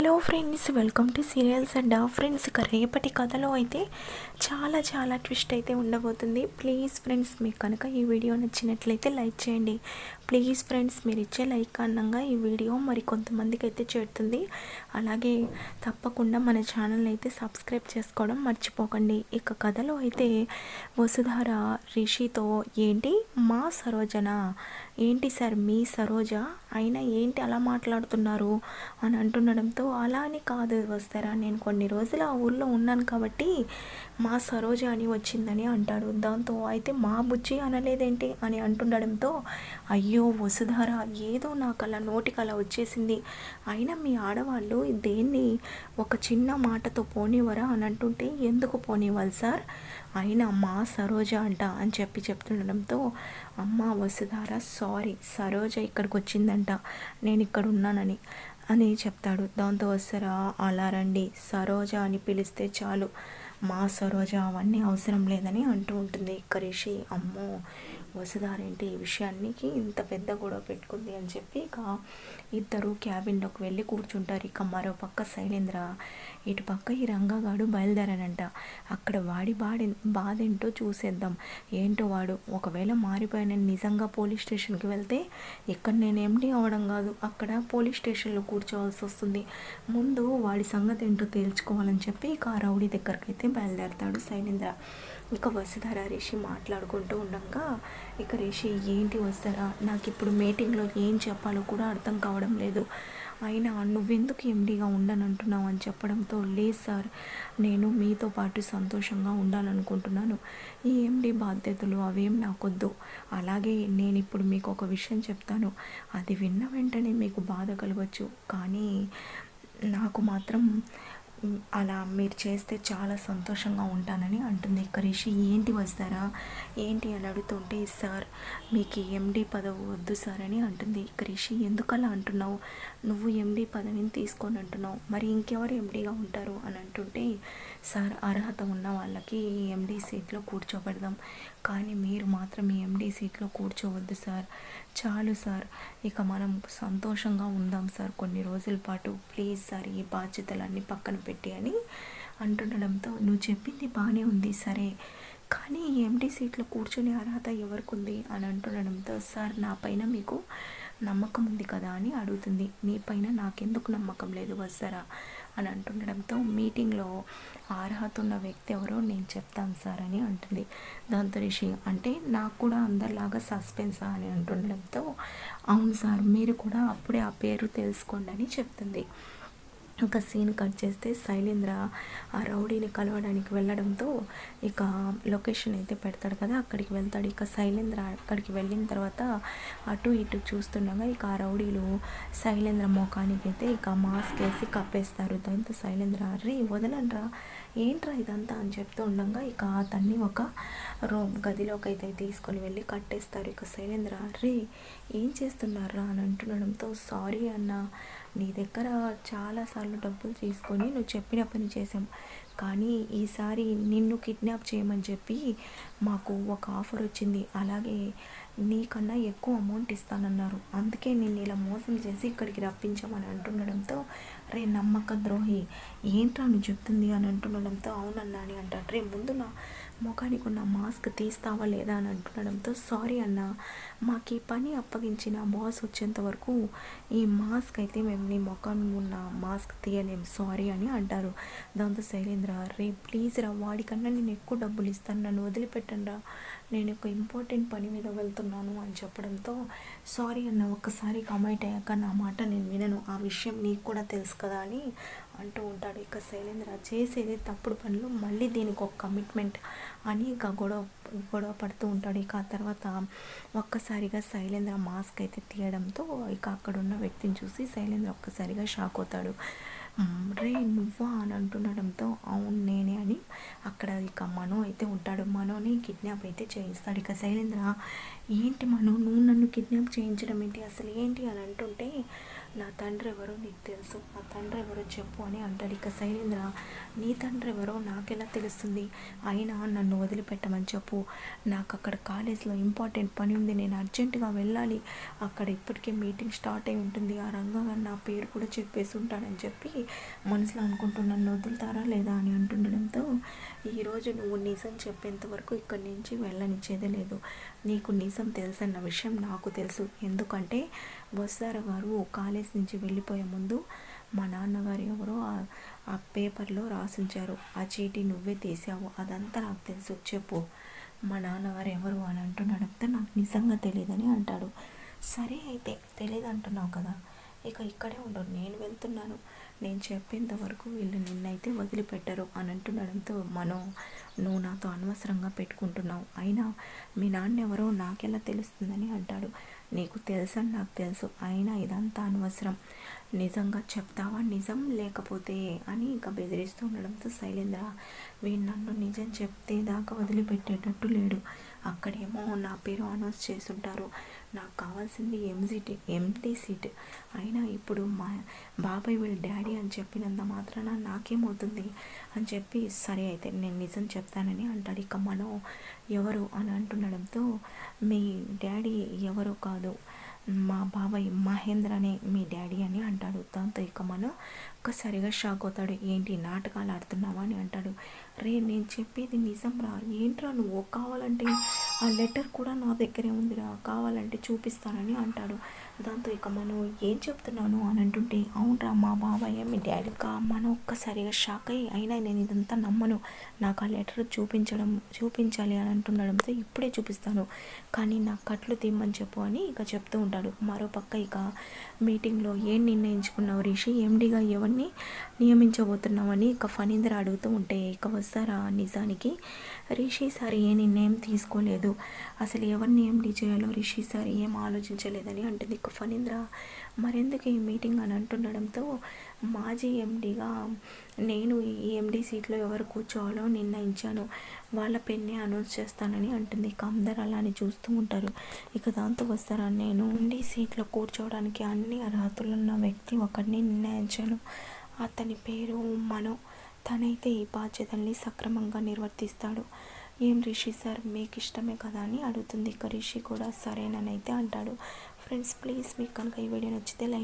Hello friends welcome to serials and friends ఇక రేపటి కథలో అయితే చాలా చాలా ట్విస్ట్ అయితే ఉండబోతుంది. ప్లీజ్ ఫ్రెండ్స్ మీకు కనుక ఈ వీడియో నచ్చినట్లయితే లైక్ చేయండి. ప్లీజ్ ఫ్రెండ్స్ మీరు ఇచ్చే లైక్ కారణంగా ఈ వీడియో మరి కొంతమందికి అయితే చేరుతుంది. అలాగే తప్పకుండా మన ఛానల్ అయితే సబ్స్క్రైబ్ చేసుకోవడం మర్చిపోకండి. ఇక కథలో అయితే వసుధార రిషితో ఏంటి మా సరోజన? ఏంటి సార్ మీ సరోజ? అయినా ఏంటి అలా మాట్లాడుతున్నారు? అని అంటుండడంతో అలా అని కాదు వస్తారా నేను కొన్ని రోజులు ఆ ఊళ్ళో ఉన్నాను కాబట్టి మా సరోజ అని వచ్చిందని అంటాడు. దాంతో అయితే మా బుజ్జి అనలేదేంటి? అని అంటుండడంతో అయ్యో వసుధార ఏదో నాకు అలా నోటికలా వచ్చేసింది. అయినా మీ ఆడవాళ్ళు దేన్ని ఒక చిన్న మాటతో పోనివరా అని అంటుంటే ఎందుకు పోనివ్వాలి సార్? అయినా మా సరోజ అంట అని చెప్పి చెప్తుండడంతో అమ్మ వసుధార సారీ సరోజ ఇక్కడికి వచ్చిందంట నేను ఇక్కడ ఉన్నానని అని చెప్తాడు. దాంతో వస్తారా అలా రండి సరోజ అని పిలిస్తే చాలు. మా సరోజ అవన్నీ అవసరం లేదని అంటూ ఉంటుంది. కరిషి అమ్మో వసుధారేంటి ఈ విషయానికి ఇంత పెద్ద గొడవ పెట్టుకుంది అని చెప్పి ఇక ఇద్దరు క్యాబిన్లోకి వెళ్ళి కూర్చుంటారు. ఇక మరో పక్క శైలేంద్ర ఇటు పక్క ఈ రంగగాడు బయలుదేరానంట అక్కడ వాడి బాడి బాధ ఏంటో చూసేద్దాం. ఏంటో వాడు? ఒకవేళ మారిపోయాను నిజంగా పోలీస్ స్టేషన్కి వెళ్తే ఇక్కడ నేను ఎండి అవడం కాదు. అక్కడ పోలీస్ స్టేషన్లో కూర్చోవాల్సి వస్తుంది. ముందు వాడి సంగతి ఏంటో తేల్చుకోవాలని చెప్పి ఇక ఆ రౌడీ దగ్గరికి అయితే బయలుదేరతాడు శైలేంద్ర. ఇక వసుధార రిషి మాట్లాడుకుంటూ ఉండగా ఇక రిషి ఏంటి వస్తారా నాకు ఇప్పుడు మీటింగ్లో ఏం చెప్పాలో కూడా అర్థం కావడం లేదు. అయినా నువ్వెందుకు ఎండిగా ఉండనంటున్నావు అని చెప్పడంతో లేదు సార్ నేను మీతో పాటు సంతోషంగా ఉండాలనుకుంటున్నాను. ఈ ఎండి బాధ్యతలు అవేం నాకొద్దు. అలాగే నేను ఇప్పుడు మీకు ఒక విషయం చెప్తాను. అది విన్న వెంటనే మీకు బాధ కలగచ్చు. కానీ నాకు మాత్రం అలా మీరు చేస్తే చాలా సంతోషంగా ఉంటానని అంటుంది కరీషి. ఏంటి వస్తారా? ఏంటి? అని అడుగుతుంటే సార్ మీకు ఎండి పదవి వద్దు సార్ అని అంటుంది కరీషి. ఎందుకలా ఎందుకు అలా అంటున్నావు? నువ్వు ఎండి పదవిని తీసుకొని అంటున్నావు. మరి ఇంకెవరు ఎండీగా ఉంటారు? అని అంటుంటే సార్ అర్హత ఉన్న వాళ్ళకి ఎండి సీట్లో కూర్చోబెడదాం. కానీ మీరు మాత్రం ఈ ఎండి సీట్లో కూర్చోవద్దు సార్. చాలు సార్. ఇక మనం సంతోషంగా ఉందాం సార్. కొన్ని రోజుల పాటు ప్లీజ్ సార్ ఈ బాధ్యతలన్నీ పక్కన పెట్టి అని అంటుండడంతో నువ్వు చెప్పింది బాగానే ఉంది సరే. కానీ ఎంటీ సీట్లో కూర్చునే అర్హత ఎవరికి ఉంది అని అంటుండడంతో సార్ నా పైన మీకు నమ్మకం ఉంది కదా? అని అడుగుతుంది. నీ పైన నాకెందుకు నమ్మకం లేదు వస్తారా అని అంటుండడంతో మీటింగ్లో అర్హత ఉన్న వ్యక్తి ఎవరో నేను చెప్తాను సార్ అని అంటుంది. దాంతో రిషి అంటే నాకు కూడా అందరిలాగా సస్పెన్సా? అని అంటుండడంతో అవును సార్ మీరు కూడా అప్పుడే ఆ పేరు తెలుసుకోండి అని చెప్తుంది. ఒక సీన్ కట్ చేస్తే శైలేంద్ర ఆ రౌడీని కలవడానికి వెళ్ళడంతో ఇక లొకేషన్ అయితే పెడతాడు కదా అక్కడికి వెళ్తాడు. ఇక శైలేంద్ర అక్కడికి వెళ్ళిన తర్వాత అటు ఇటు చూస్తుండగా ఇక ఆ రౌడీలు శైలేంద్ర ముఖానికి అయితే ఇక మాస్క్ వేసి కప్పేస్తారు. దాంతో శైలేంద్ర రే వదలండ్రా ఏంట్రా ఇదంతా? అని చెప్తూ ఉండగా ఇక అతన్ని ఒక రూమ్ గదిలోకి అయితే తీసుకొని వెళ్ళి కట్టేస్తారు. ఇక శైలేంద్ర రే ఏం చేస్తున్నారా అని అంటుండడంతో సారీ అన్న నీ దగ్గర చాలాసార్లు డబ్బులు తీసుకొని నువ్వు చెప్పిన పని చేసాం కానీ ఈసారి నిన్ను కిడ్నాప్ చేయమని చెప్పి మాకు ఒక ఆఫర్ వచ్చింది. అలాగే నీకన్నా ఎక్కువ అమౌంట్ ఇస్తానన్నారు. అందుకే నేను ఇలా మోసం చేసి ఇక్కడికి రప్పించామని అంటుండడంతో రే నమ్మక ద్రోహి ఏంట్రా నువ్వు చెప్తుంది? అని అంటుండడంతో అవునన్నా అని అంటాడు. రే ముందు నా ముఖానికి ఉన్న మాస్క్ తీస్తావా లేదా అని అంటుండడంతో సారీ అన్న మాకు ఈ పని అప్పగించిన బాస్ వచ్చేంత వరకు ఈ మాస్క్ అయితే మేము నీ ముఖం ఉన్న మాస్క్ తీయలేము సారీ అని అంటారు. దాంతో శైలేంద్ర రే ప్లీజ్ రా వాడికన్నా నేను ఎక్కువ డబ్బులు ఇస్తాను నన్ను వదిలిపెట్టండి రా నేను ఒక ఇంపార్టెంట్ పని మీద వెళ్తున్నాను అని చెప్పడంతో సారీ అన్న ఒక్కసారి కమైట్ అయ్యాక నా మాట నేను వినను. ఆ విషయం నీకు కూడా తెలుసు కదా అని అంటూ ఉంటాడు. ఇక శైలేంద్ర చేసేది తప్పుడు పనులు. మళ్ళీ దీనికి ఒక కమిట్మెంట్ అని ఇక గొడవ గొడవ పడుతూ ఉంటాడు. ఇక ఆ తర్వాత ఒక్కసారిగా శైలేంద్ర మాస్క్ అయితే తీయడంతో ఇక అక్కడ ఉన్న వ్యక్తిని చూసి శైలేంద్ర ఒక్కసారిగా షాక్ అవుతాడు. రే నువ్వా అని అంటుండడంతో అవును నేనే అని అక్కడ ఇక మనో అయితే ఉంటాడు. మనోని కిడ్నాప్ అయితే చేయిస్తాడు. ఇక శైలేంద్ర ఏంటి మనం? నువ్వు నన్ను కిడ్నాప్ చేయించడం ఏంటి? అసలు ఏంటి అని అంటుంటే నా తండ్రి ఎవరో నీకు తెలుసు. నా తండ్రి ఎవరో చెప్పు అని అంటాడు. ఇక శైలేంద్ర నీ తండ్రి ఎవరో నాకెలా తెలుస్తుంది? అయినా నన్ను వదిలిపెట్టమని చెప్పు. నాకు అక్కడ కాలేజ్లో ఇంపార్టెంట్ పని ఉంది. నేను అర్జెంటుగా వెళ్ళాలి. అక్కడ ఇప్పటికే మీటింగ్ స్టార్ట్ అయి ఉంటుంది. ఆ రంగంగా నా పేరు కూడా చెప్పేసి ఉంటాడని చెప్పి మనసులో అనుకుంటూ నన్ను వదులుతారా లేదా అని అంటుండడంతో ఈరోజు నువ్వు నిజం చెప్పేంత వరకు ఇక్కడి నుంచి వెళ్ళనిచ్చేదే లేదు. నీకు నిజం తెలుసన్న విషయం నాకు తెలుసు. ఎందుకంటే వస్తార గారు కాలేజ్ నుంచి వెళ్ళిపోయే ముందు మా నాన్నగారు ఎవరో ఆ- పేపర్లో రాసించారు. ఆ చీటీ నువ్వే తీసావు. అదంతా నాకు తెలుసు. చెప్పు. మా నాన్నగారు ఎవరు అని అంటున్నాడంతా నాకు నిజంగా తెలియదని అంటాడు. సరే అయితే తెలియదు అంటున్నావు కదా. ఇక ఇక్కడే ఉండు. నేను వెళ్తున్నాను. నేను చెప్పేంత వరకు వీళ్ళు నిన్నైతే వదిలిపెట్టరు అని అంటుండడంతో మనం నువ్వు నాతో అనవసరంగా పెట్టుకుంటున్నావు. అయినా మీ నాన్న ఎవరో నాకెలా తెలుస్తుందని అంటాడు. నీకు తెలుసని నాకు తెలుసు. అయినా ఇదంతా అనవసరం. నిజంగా చెప్తావా? నిజం లేకపోతే? అని ఇంకా బెదిరిస్తూ ఉండడంతో శైలేంద్ర వీడు నన్ను నిజం చెప్తే దాకా వదిలిపెట్టేటట్టు లేడు. అక్కడేమో నా పేరు అనౌన్స్ చేసుంటారు నాకు కావాల్సింది ఎంసీటీ ఎంటీ సీట్. అయినా ఇప్పుడు మా బాబాయ్ వీళ్ళ డాడీ అని చెప్పినంత మాత్రాన నాకేమవుతుంది అని చెప్పి సరే అయితే నేను నిజం చెప్తానని అంటాడు. ఇక మనం ఎవరు అని అంటుండడంతో మీ డాడీ ఎవరు కాదు మా బాబాయ్ మహేంద్ర అనే మీ డాడీ అని అంటాడు. దాంతో ఇక మనం ఒక్కసారిగా షాక్ అవుతాడు. ఏంటి నాటకాలు ఆడుతున్నావా అని అంటాడు. రే నేను చెప్పేది నిజం రా. ఏంట్రా నువ్వు? కావాలంటే ఆ లెటర్ కూడా నా దగ్గరే ఉందిరా. కావాలంటే చూపిస్తానని అంటాడు. దాంతో ఇక మనం ఏం చెప్తున్నాను అని అంటుంటే అవునరా మా బాబాయ్ మీ డాడీ కా మనం ఒక్కసారిగా షాక్ అయ్యి అయినా నేను ఇదంతా నమ్మను. నాకు ఆ లెటర్ చూపించడం చూపించాలి అని అంటుండడంతో ఇప్పుడే చూపిస్తాను. కానీ నా కట్లు తీమ్మని చెప్పు అని ఇక చెప్తూ ఉంటాడు. మరో పక్క ఇక మీటింగ్లో ఏం నిర్ణయించుకున్నావు రిషి? ఎండిగా ఎవరిని నియమించబోతున్నావని ఇక ఫణీంద్ర అడుగుతూ ఉంటే ఇక వస్తారా నిజానికి? రిషి సార్ ఏ నిర్ణయం తీసుకోలేదు. అసలు ఎవరిని ఎండి చేయాలో రిషి సార్ ఏం ఆలోచించలేదని అంటుంది ఇక ఫణీంద్ర మరెందుకు ఈ మీటింగ్ అని అంటుండడంతో మాజీ ఎండీగా నేను ఈ ఎండీ సీట్లో ఎవరు కూర్చోవాలో నిర్ణయించాను. వాళ్ళ పెన్నే అనౌన్స్ చేస్తానని అంటుంది. ఇక అలా అలానే చూస్తూ ఉంటారు. ఇక దాంతో వస్తారా? నేను ఎండీ సీట్లో కూర్చోవడానికి అన్ని అర్హతలున్న వ్యక్తి ఒకరిని నిర్ణయించాను. అతని పేరు మనో. తనైతే ఈ బాధ్యతల్ని సక్రమంగా నిర్వర్తిస్తాడు. ఏం రిషి సార్ మీకు ఇష్టమే కదా అని అడుగుతుంది. ఇక రిషి కూడా సరేనని అయితే అంటాడు. ఫ్రెండ్స్ ప్లీజ్ మీకు కనుక ఈ వీడియో నచ్చితే లైక్